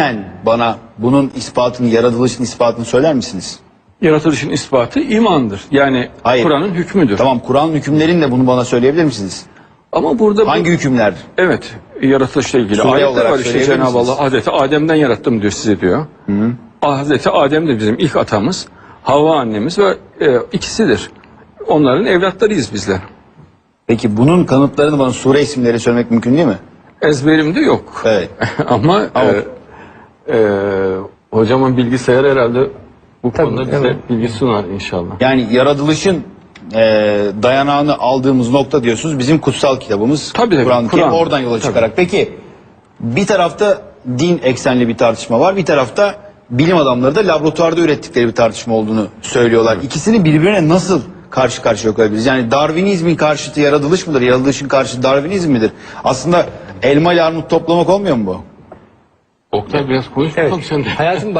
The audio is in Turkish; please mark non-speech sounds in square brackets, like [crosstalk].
dinen bana bunun ispatını, yaratılışın ispatını söyler misiniz? Yaratılışın ispatı imandır. Yani Hayır. Kur'an'ın hükmüdür. Tamam Kur'an hükümlerinde bunu bana söyleyebilir misiniz? Ama burada bu- Hangi hükümler? evet yaratılışla ilgili Sure ayetler olarak var işte Cenab-ı? Allah Hazreti Adem'den yarattım diyor size diyor. Hazreti Adem de bizim ilk atamız. Havva annemiz ve e, ikisidir. Onların evlatlarıyız bizler. Peki bunun kanıtlarını bana sure isimleri söylemek mümkün değil mi? Ezberimde yok. Evet. [laughs] Ama Ama- e, e, hocamın bilgisayar herhalde bu Tabii, konuda bize evet. bilgi sunar inşallah. Yani yaratılışın e, dayanağını aldığımız nokta diyorsunuz bizim kutsal kitabımız Tabii, tabii, Kur'an-ı Kerim Kur'an. oradan yola Tabii. çıkarak. Peki bir tarafta din eksenli bir tartışma var bir tarafta bilim adamları da laboratuvarda ürettikleri bir tartışma olduğunu söylüyorlar. İkisini birbirine nasıl karşı karşıya koyabiliriz? Yani Darwinizmin karşıtı yaratılış mıdır? Yaratılışın karşıtı Darwinizm midir? Aslında elma ile armut toplamak olmuyor mu bu? 먹다 그래서 고기 네. 시켜주셨는데. 하얀 맛